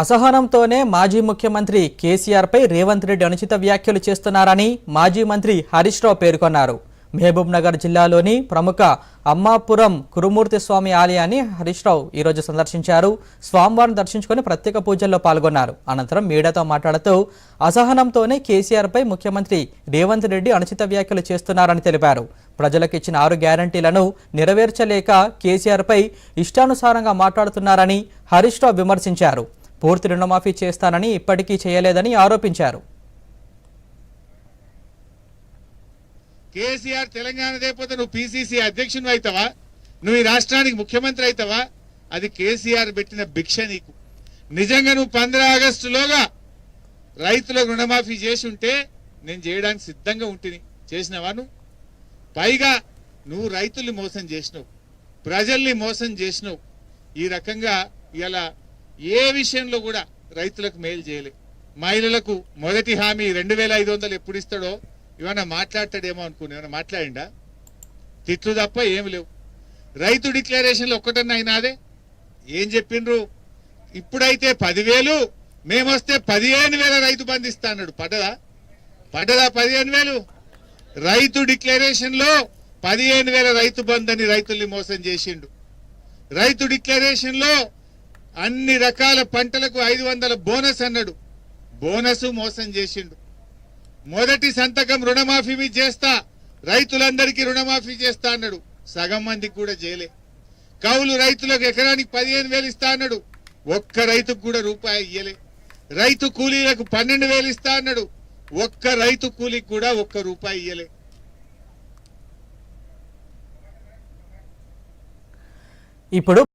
అసహనంతోనే మాజీ ముఖ్యమంత్రి కేసీఆర్పై రేవంత్ రెడ్డి అనుచిత వ్యాఖ్యలు చేస్తున్నారని మాజీ మంత్రి హరీష్ రావు పేర్కొన్నారు. మహబూబ్ నగర్ జిల్లాలోని ప్రముఖ అమ్మాపురం కురుమూర్తి స్వామి ఆలయాన్ని హరీష్ రావు ఈరోజు సందర్శించారు. స్వామివారిని దర్శించుకుని ప్రత్యేక పూజల్లో పాల్గొన్నారు. అనంతరం మీడియాతో మాట్లాడుతూ అసహనంతోనే కేసీఆర్పై ముఖ్యమంత్రి రేవంత్ రెడ్డి అనుచిత వ్యాఖ్యలు చేస్తున్నారని తెలిపారు. ప్రజలకు ఇచ్చిన ఆరు గ్యారంటీలను నెరవేర్చలేక కేసీఆర్పై ఇష్టానుసారంగా మాట్లాడుతున్నారని హరీష్ రావు విమర్శించారు. పూర్తి రుణమాఫీ చేస్తానని ఇప్పటికీ చేయలేదని ఆరోపించారు. కేసీఆర్ తెలంగాణ లేకపోతే నువ్వు పిసిసి అధ్యక్షుడు అవుతావా నువ్వు ఈ రాష్ట్రానికి ముఖ్యమంత్రి అవుతావా అది కేసీఆర్ పెట్టిన భిక్ష నీకు. నిజంగా నువ్వు పంద్ర ఆగస్టులోగా రైతులకు రుణమాఫీ చేసి ఉంటే నేను చేయడానికి సిద్ధంగా ఉంటుంది చేసినావా నువ్వు? పైగా నువ్వు రైతుల్ని మోసం చేసినావు. ప్రజల్ని మోసం చేసినావు. ఈ రకంగా ఇలా ఏ విషయంలో కూడా రైతులకు మేలు చేయలే. మహిళలకు మొదటి హామీ రెండు వేల ఐదు వందలు ఎప్పుడు ఇస్తాడో ఏమైనా మాట్లాడతాడేమో అనుకుని ఏమైనా మాట్లాడిండా? తిట్లు తప్ప ఏమి లేవు. రైతు డిక్లరేషన్లు ఒక్కటన్నా అయినాదే. ఏం చెప్పిండ్రు ఇప్పుడైతే పదివేలు మేమొస్తే పదిహేను వేల రైతు బంధు ఇస్తా అన్నాడు. పడ్డదా? పడ్డదా పదిహేను వేలు? రైతు డిక్లరేషన్లో పదిహేను వేల రైతు బంధు అని రైతుల్ని మోసం చేసిండు. రైతు డిక్లరేషన్లో అన్ని రకాల పంటలకు ఐదు వందల బోనస్ అన్నాడు. బోనస్ మోసం చేసిండు. మొదటి సంతకం రుణమాఫీ చేస్తా రైతులందరికీ రుణమాఫీ చేస్తా అన్నాడు. సగం మందికి కూడా చేయలే. కౌలు రైతులకు ఎకరానికి పదిహేను వేలు ఇస్తా అన్నాడు. ఒక్క రైతుకు కూడా రూపాయి ఇయ్యలే. రైతు కూలీలకు పన్నెండు వేలు ఇస్తా అన్నాడు. ఒక్క రైతు కూలీకి కూడా ఒక్క రూపాయి ఇయ్యలే. ఇప్పుడు